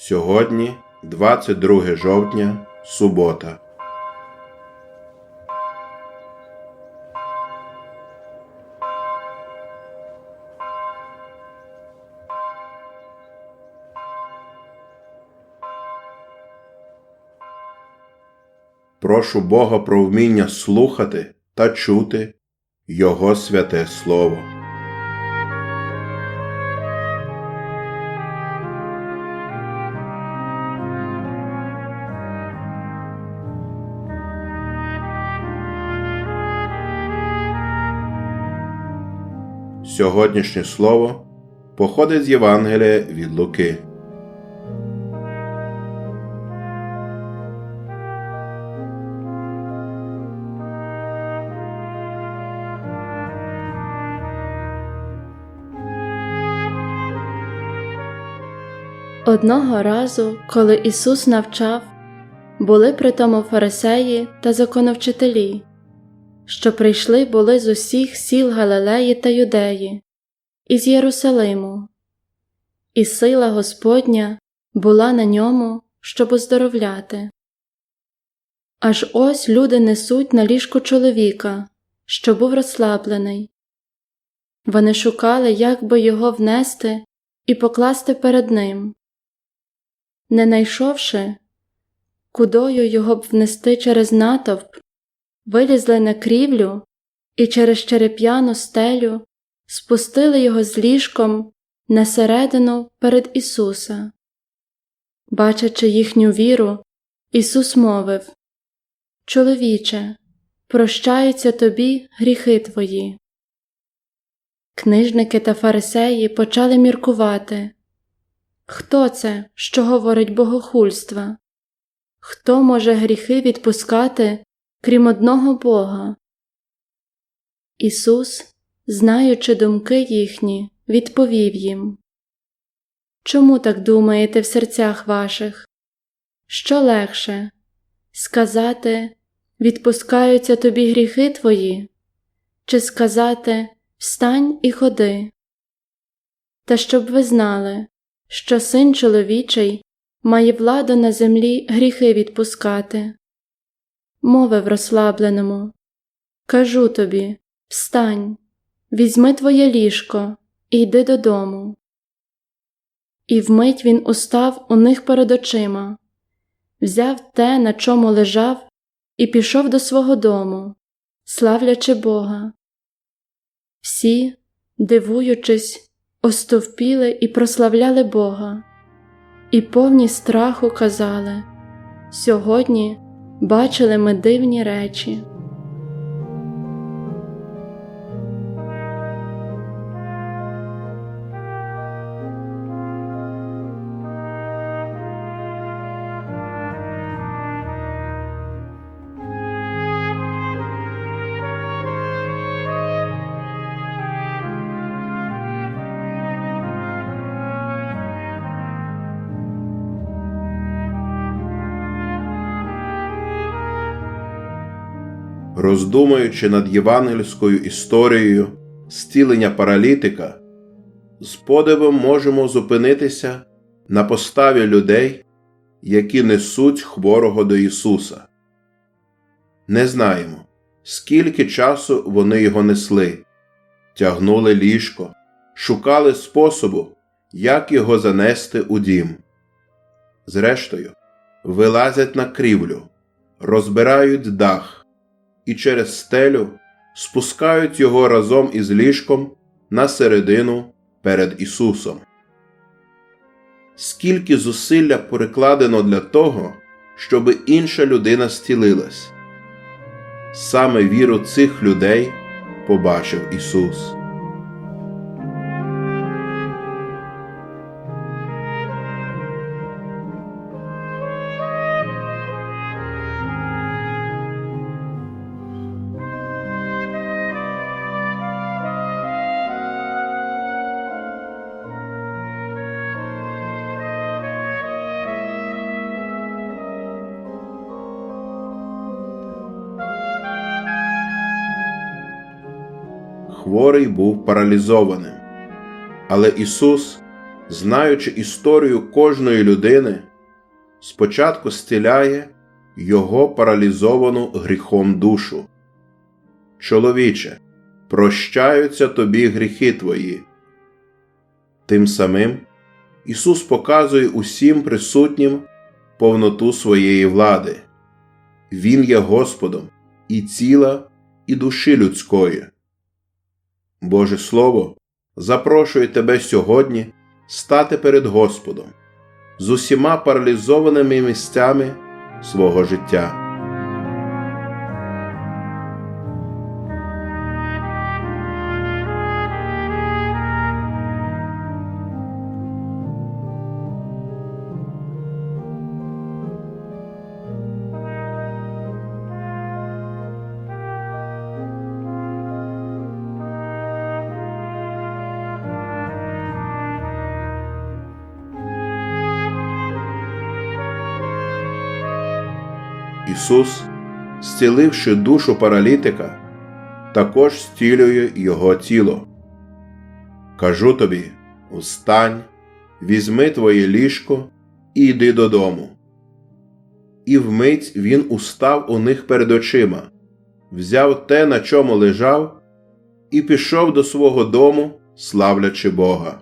Сьогодні 22 жовтня, субота. Прошу Бога про вміння слухати та чути Його святе Слово. Сьогоднішнє слово походить з Євангелія від Луки. Одного разу, коли Ісус навчав, були при тому фарисеї та законовчителі, що прийшли були з усіх сіл Галилеї та Юдеї, із Єрусалиму, і сила Господня була на ньому, щоб оздоровляти. Аж ось люди несуть на ліжку чоловіка, що був розслаблений. Вони шукали, як би його внести і покласти перед ним. Не найшовши, кудою його б внести через натовп, вилізли на крівлю і через череп'яну стелю спустили його з ліжком на середину перед Ісуса. Бачачи їхню віру, Ісус мовив Чоловіче, прощаються тобі гріхи твої. Книжники та фарисеї почали міркувати. Хто це, що говорить богохульства? Хто може гріхи відпускати, крім одного Бога? Ісус, знаючи думки їхні, відповів їм Чому так думаєте в серцях ваших? Що легше сказати відпускаються тобі гріхи твої, чи сказати Встань і ходи? Та щоб ви знали, що син чоловічий має владу на землі гріхи відпускати. Мовив розслабленому Кажу тобі встань, візьми твоє ліжко і йди додому. І вмить він устав у них перед очима, взяв те, на чому лежав, і пішов до свого дому, славлячи Бога. Всі, дивуючись, остовпіли і прославляли Бога, і повні страху казали Сьогодні бачили ми дивні речі. Роздумуючи над євангельською історією зцілення паралітика, з подивом можемо зупинитися на поставі людей, які несуть хворого до Ісуса. Не знаємо, скільки часу вони його несли, тягнули ліжко, шукали способу, як його занести у дім. Зрештою, вилазять на крівлю, розбирають дах і через стелю спускають його разом із ліжком на середину перед Ісусом. Скільки зусилля перекладено для того, щоб інша людина зцілилась. Саме віру цих людей побачив Ісус. Хворий був паралізованим, але Ісус знаючи історію кожної людини, спочатку стіляє його паралізовану гріхом душу. Чоловіче, прощаються тобі гріхи твої. Тим самим Ісус показує усім присутнім повноту своєї влади. Він є Господом і тіла, і душі людської. Боже Слово запрошує тебе сьогодні стати перед Господом з усіма паралізованими місцями свого життя. Ісус, зціливши душу паралітика, також зцілює його тіло. Кажу тобі: встань, візьми твоє ліжко і йди додому. І вмить він устав у них перед очима, взяв те, на чому лежав, і пішов до свого дому, славлячи Бога.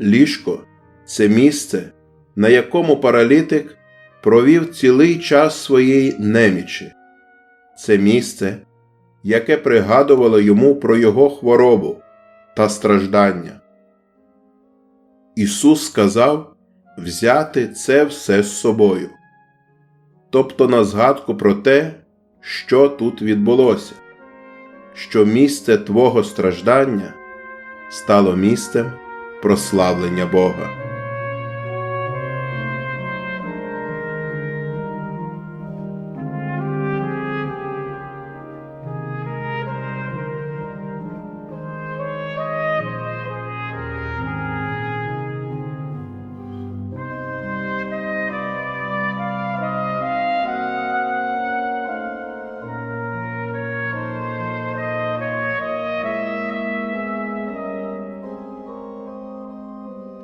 Ліжко це місце, на якому паралітик провів цілий час своєї немічі. Це місце, яке пригадувало йому про його хворобу та страждання. Ісус сказав взяти це все з собою, тобто на згадку про те, що тут відбулося, що місце Твого страждання стало місцем прославлення Бога.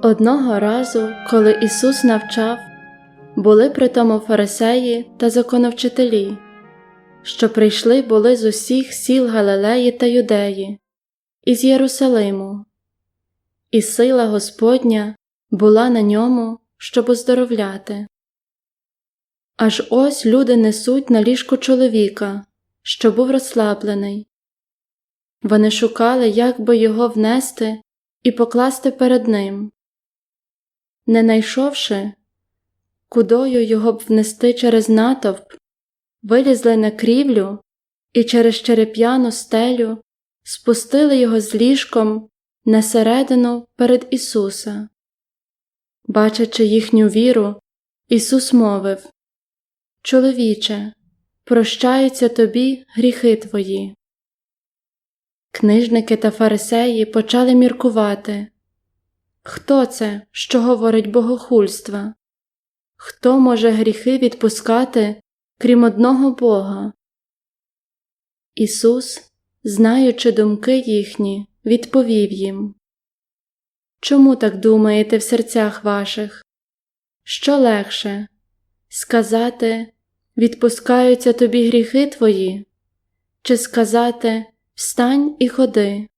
Одного разу, коли Ісус навчав, були при тому фарисеї та законовчителі, що прийшли були з усіх сіл Галилеї та Юдеї, із Єрусалиму, і сила Господня була на ньому, щоб оздоровляти. Аж ось люди несуть на ліжку чоловіка, що був розслаблений. Вони шукали, як би його внести і покласти перед ним. Не найшовши, кудою його б внести через натовп, вилізли на крівлю і через череп'яну стелю спустили його з ліжком на середину перед Ісуса. Бачачи їхню віру, Ісус мовив Чоловіче, прощаються тобі гріхи твої. Книжники та фарисеї почали міркувати. Хто це, що говорить богохульства? Хто може гріхи відпускати, крім одного Бога? Ісус, знаючи думки їхні, відповів їм Чому так думаєте в серцях ваших? Що легше сказати відпускаються тобі гріхи твої, чи сказати Встань і ходи?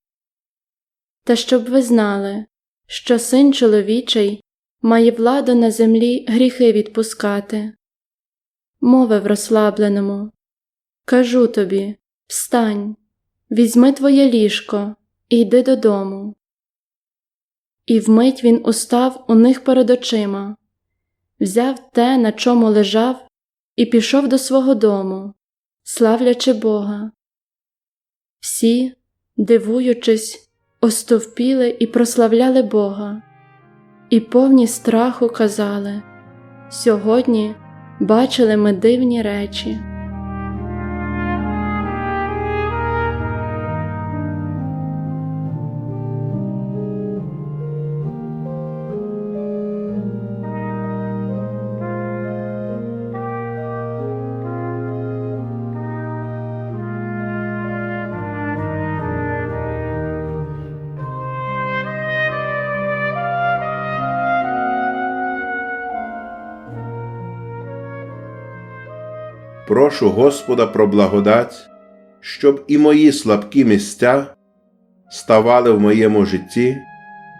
Та щоб ви знали, що син чоловічий має владу на землі гріхи відпускати. Мовив розслабленому Кажу тобі Встань, візьми твоє ліжко і йди додому. І вмить він устав у них перед очима, взяв те, на чому лежав, і пішов до свого дому, славлячи Бога. Всі, дивуючись, остовпіли і прославляли Бога, і повні страху казали Сьогодні бачили ми дивні речі. Прошу Господа про благодать, щоб і мої слабкі місця ставали в моєму житті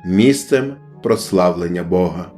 місцем прославлення Бога.